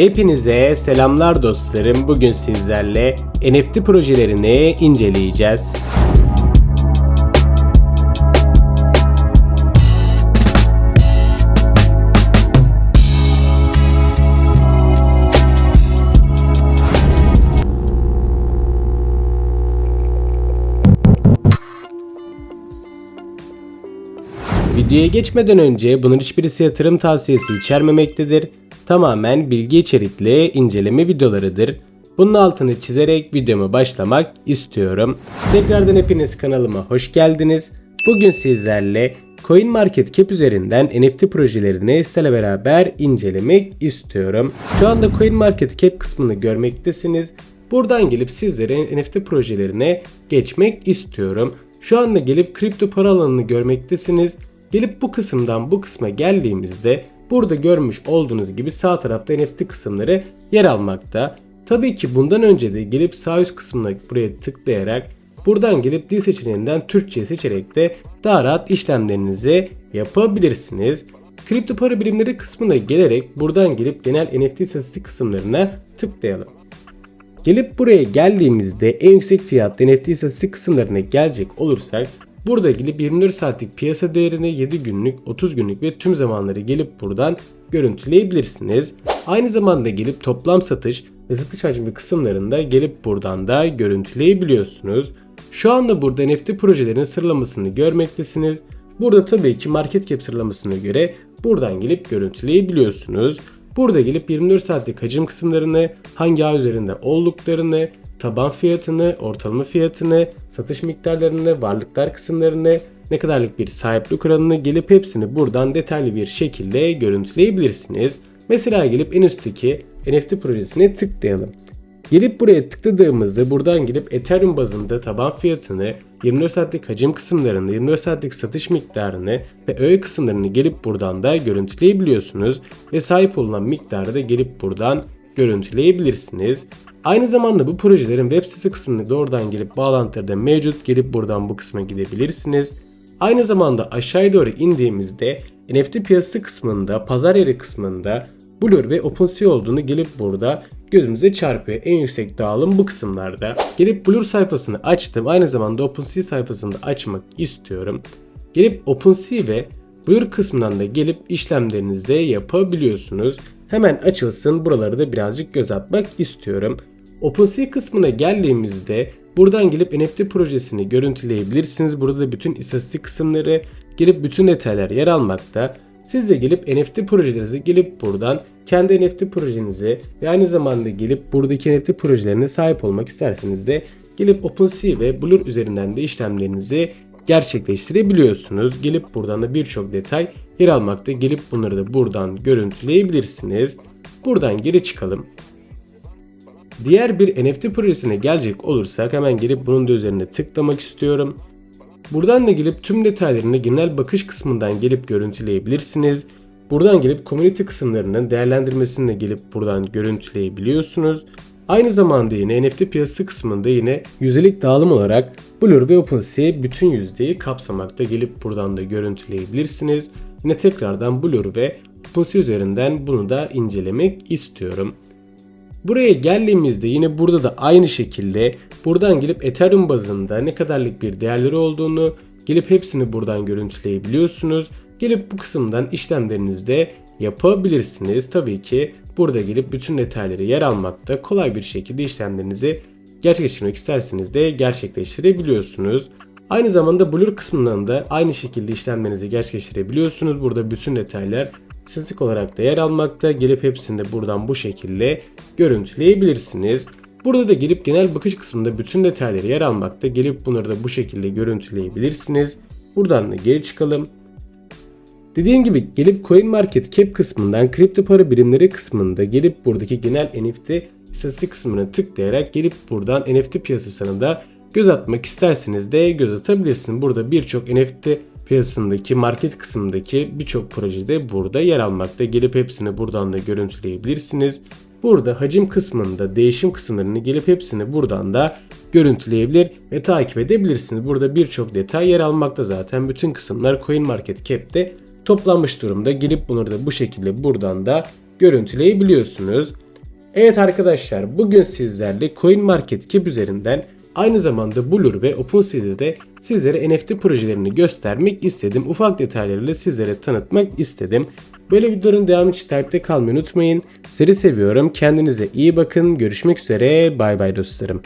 Hepinize selamlar dostlarım. Bugün sizlerle NFT projelerini inceleyeceğiz. Videoya geçmeden önce bunun hiçbirisi yatırım tavsiyesi içermemektedir. Tamamen bilgi içerikli inceleme videolarıdır. Bunun altını çizerek videoma başlamak istiyorum. Tekrardan hepiniz kanalıma hoş geldiniz. Bugün sizlerle CoinMarketCap üzerinden NFT projelerini sizlerle beraber incelemek istiyorum. Şu anda CoinMarketCap kısmını görmektesiniz. Buradan gelip sizlere NFT projelerine geçmek istiyorum. Şu anda gelip kripto para alanını görmektesiniz. Gelip bu kısımdan bu kısma geldiğimizde burada görmüş olduğunuz gibi sağ tarafta NFT kısımları yer almakta. Tabii ki bundan önce de gelip sağ üst kısmına buraya tıklayarak buradan gelip dil seçeneğinden Türkçe seçerek de daha rahat işlemlerinizi yapabilirsiniz. Kripto para birimleri kısmına gelerek buradan gelip genel NFT istatistik kısımlarına tıklayalım. Gelip buraya geldiğimizde en yüksek fiyatlı NFT istatistik kısımlarına gelecek olursak burada gelip 24 saatlik piyasa değerini 7 günlük, 30 günlük ve tüm zamanları gelip buradan görüntüleyebilirsiniz. Aynı zamanda gelip toplam satış ve satış hacmi kısımlarında gelip buradan da görüntüleyebiliyorsunuz. Şu anda burada NFT projelerin sıralamasını görmektesiniz. Burada tabii ki market cap sıralamasına göre buradan gelip görüntüleyebiliyorsunuz. Burada gelip 24 saatlik hacim kısımlarını, hangi ağ üzerinde olduklarını, taban fiyatını, ortalama fiyatını, satış miktarlarını, varlıklar kısımlarını, ne kadarlık bir sahiplik oranını gelip hepsini buradan detaylı bir şekilde görüntüleyebilirsiniz. Mesela gelip en üstteki NFT projesine tıklayalım. Gelip buraya tıkladığımızda buradan gelip Ethereum bazında taban fiyatını, 24 saatlik hacim kısımlarını, 24 saatlik satış miktarını ve öğe kısımlarını gelip buradan da görüntüleyebiliyorsunuz ve sahip olunan miktarı da gelip buradan görüntüleyebilirsiniz. Aynı zamanda bu projelerin web sitesi kısmını doğrudan gelip bağlantıları da mevcut. Gelip buradan bu kısma gidebilirsiniz. Aynı zamanda aşağıya doğru indiğimizde NFT piyasası kısmında, pazar yeri kısmında Blur ve OpenSea olduğunu gelip burada gözümüze çarpıyor. En yüksek dağılım bu kısımlarda. Gelip Blur sayfasını açtım. Aynı zamanda OpenSea sayfasını da açmak istiyorum. Gelip OpenSea ve Blur kısmından da gelip işlemlerinizi de yapabiliyorsunuz. Hemen açılsın. Buraları da birazcık göz atmak istiyorum. OpenSea kısmına geldiğimizde buradan gelip NFT projesini görüntüleyebilirsiniz. Burada da bütün istatistik kısımları gelip bütün detaylar yer almakta. Siz de gelip NFT projelerinizi gelip buradan kendi NFT projenizi ve aynı zamanda gelip buradaki NFT projelerine sahip olmak isterseniz de gelip OpenSea ve Blur üzerinden de işlemlerinizi gerçekleştirebiliyorsunuz. Gelip buradan da birçok detay yer almakta. Gelip bunları da buradan görüntüleyebilirsiniz. Buradan geri çıkalım. Diğer bir NFT projesine gelecek olursak hemen gelip bunun da üzerine tıklamak istiyorum. Buradan da gelip tüm detaylarını genel bakış kısmından gelip görüntüleyebilirsiniz. Buradan gelip community kısımlarının değerlendirmesini de gelip buradan görüntüleyebiliyorsunuz. Aynı zamanda yine NFT piyasası kısmında yine yüzdelik dağılım olarak Blur ve OpenSea bütün yüzdeyi kapsamakta gelip buradan da görüntüleyebilirsiniz. Yine tekrardan Blur ve OpenSea üzerinden bunu da incelemek istiyorum. Buraya geldiğimizde yine burada da aynı şekilde buradan gelip Ethereum bazında ne kadarlık bir değerleri olduğunu gelip hepsini buradan görüntüleyebiliyorsunuz. Gelip bu kısımdan işlemlerinizi de yapabilirsiniz. Tabii ki burada gelip bütün detayları yer almakta kolay bir şekilde işlemlerinizi gerçekleştirmek isterseniz de gerçekleştirebiliyorsunuz. Aynı zamanda Blur kısmından da aynı şekilde işlemlerinizi gerçekleştirebiliyorsunuz. Burada bütün detaylar istatistik olarak da yer almakta. Gelip hepsini de buradan bu şekilde görüntüleyebilirsiniz. Burada da gelip genel bakış kısmında bütün detayları yer almakta. Gelip bunları da bu şekilde görüntüleyebilirsiniz. Buradan da geri çıkalım. Dediğim gibi gelip CoinMarketCap kısmından kripto para birimleri kısmında gelip buradaki genel NFT istatistik kısmına tıklayarak gelip buradan NFT piyasasına da göz atmak isterseniz de göz atabilirsiniz. Burada birçok NFT piyasasındaki market kısmındaki birçok projede burada yer almakta. Gelip hepsini buradan da görüntüleyebilirsiniz. Burada hacim kısmında değişim kısımlarını gelip hepsini buradan da görüntüleyebilir ve takip edebilirsiniz. Burada birçok detay yer almakta zaten. Bütün kısımlar CoinMarketCap'te toplanmış durumda. Gelip bunları da bu şekilde buradan da görüntüleyebiliyorsunuz. Evet arkadaşlar bugün sizlerle CoinMarketCap üzerinden aynı zamanda Blur ve OpenSea'de de sizlere NFT projelerini göstermek istedim. Ufak detaylarıyla sizlere tanıtmak istedim. Böyle videoların devamı için takipte kalmayı unutmayın. Sizleri seviyorum. Kendinize iyi bakın. Görüşmek üzere. Bay bay dostlarım.